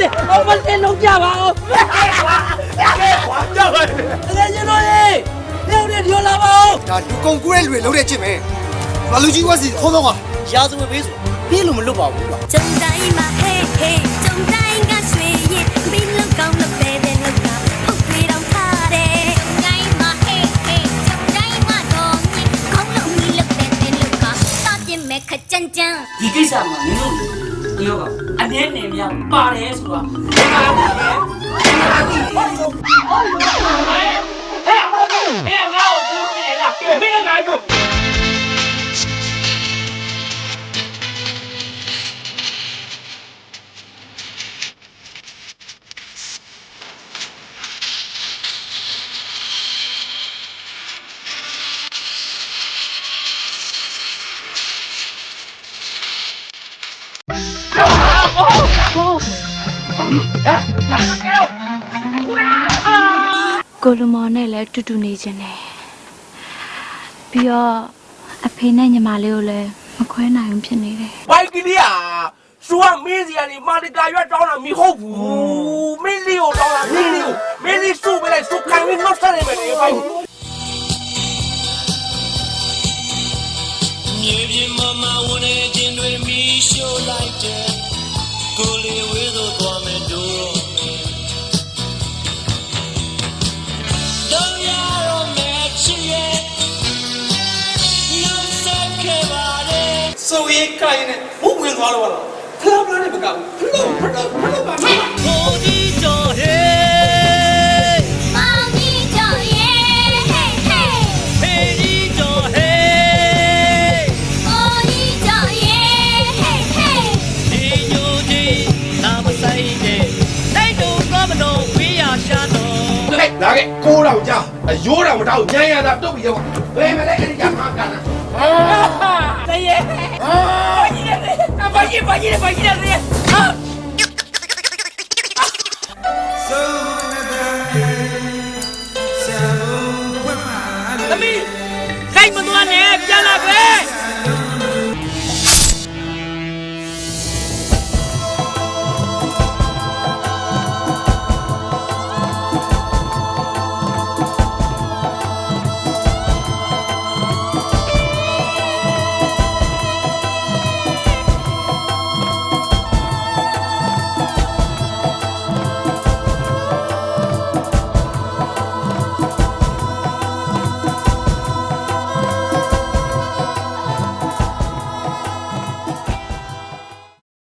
လေးအောင်မလေးလုံးကြပါအောင်ကြောက်ပါလေတကယ်ရှင်တို့ရေလေဦးတွေလာပါအောင်ဒါလူကုန်ကူးတဲ့လူတွေလုံးတဲ့ချစ်ပဲဘာလူကြီးဝက်စီခေါ်တော့ကွာရာဇဝင်ပေးဆိုပြေးလို့မလွတ်ပါဘူးကွာကြုံတိုင်းမှာ hey hey ကြုံတိုင်းကဆွေရင်ဘင်းလောက်ကောင်းလို့ပဲပဲလောက်ကဟုတ်ပြေတော့ထားတယ်ကြုံတိုင်းမှာ hey hey ကြုံတိုင်းမှာတော့ခေါင်းလုံးမီလောက်ပဲပဲလောက်ကတော့ပြင်မဲ့ခကြမ်းကြမ်းဒီကိစ္စမှာမင်းတို့ တယောက်ကအနည်းနဲ့များပါတယ်ဆိုတာ ကိုလူမော်နဲ့လည်းတူတူနေခြင်းတယ်ပြီးတော့အဖေနဲ့ညီမလေးကိုလည်းမခွဲနိုင်ဘူးဖြစ်နေတယ်ဘိုက်ကလေးอ่ะသူကမင်းစီကနေမာတကာရွက်တောင်းတာမဟုတ်ဘူးမင်းလေးကိုတောင်းတာမင်းလေးကိုမင်းလေးစုပေးလိုက်စုခိုင်းပြီးနောက်ဆက်နေမယ်လေဘိုက် ဆိုရင်ကိုင်းနေဘုတ်ဝင်သွားတော့ဖလားဖလားနဲ့မကောက်ဘူးဖလို့ဖလို့ဖလို့ပါမဘိုးဒီတော်ဟေးမောင်ကြီးကြောင့်ရဲ့ဟေးဟေးဖေးဒီတော်ဟေးအိုကြီးကြောင့်ရဲ့ဟေးဟေးဒီညိုကြီးနာမဆိုင်တဲ့တိုက်တူတော့မတော့ဝေးရရှာတော့ဟဲ့လာခဲ့ကိုးတော်ကြောင်အယိုးတော်မတောက်ညံရတာတုတ်ပြီးတော့ဘယ်မလဲအဲ့ဒီကမှကန် တာတရေဘာကြီးလဲဘာကြီးဘာကြီးလဲဘာကြီးလဲဟာ သမီးခိုင်မသွားနဲ့ပြန်လာပဲ